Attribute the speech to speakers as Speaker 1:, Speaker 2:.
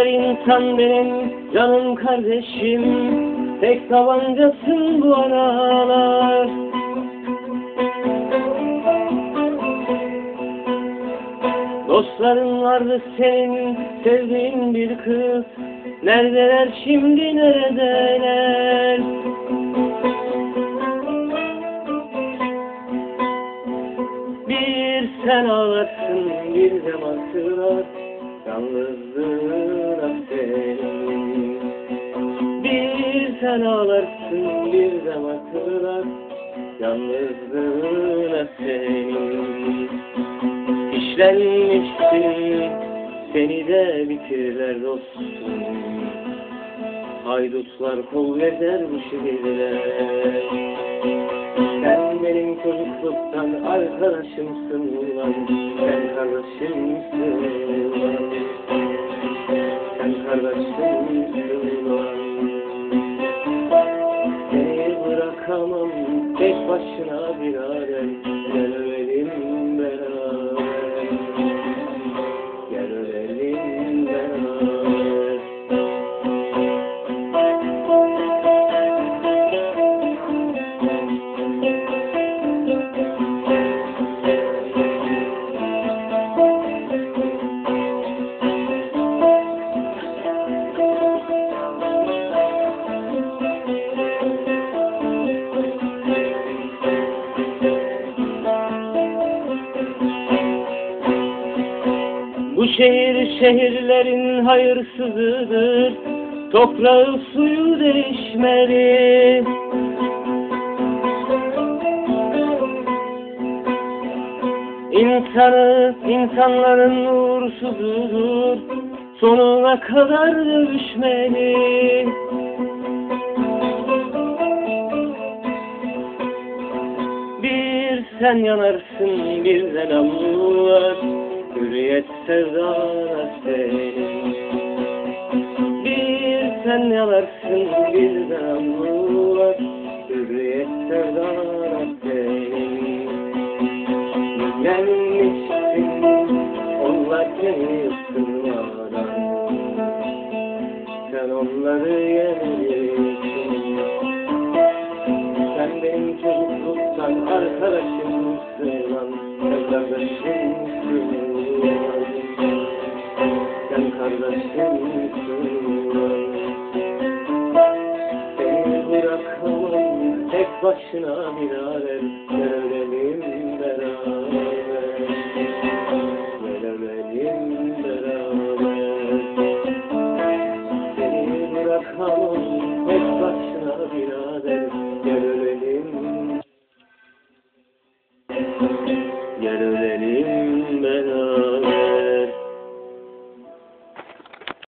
Speaker 1: Sen benim canım kardeşim. Tek tabancasın bu aralar. Dostların vardı senin sevdiğin bir kız. Neredeler şimdi neredeler? Bir sen ağlarsın bir de hatırlar Yalnızlığına sen ağlarsın bir de hatırlar Yalnızlığına senin İşlenmişsin seni de bitirirler dostum. Haydutlar kol gezer bu şehirler Sen benim çocukluktan arkadaşımsın ulan. Sen kardeşimsin. Ulan Sen kardeşimsin bırakamam tek başına birader Gel şehir şehirlerin hayırsızıdır. Toprağı suyu değişmeli. İnsanı insanların uğursuzudur. Sonuna kadar dövüşmeli. Bir sen yanarsın bir de namlular Hürriyet sevdana senin Bir sen yanarsın bir de namlular Hürriyet sevdana senin Gelmişsin onlar seni ısınmadan Sen onları yenilirsin sen benim çocukluktan arkadaşımsın. Lan Sen Benim bir tek başına bir alem Verelim beraber Verelim beraber Benim bir tek başına bir alem Gel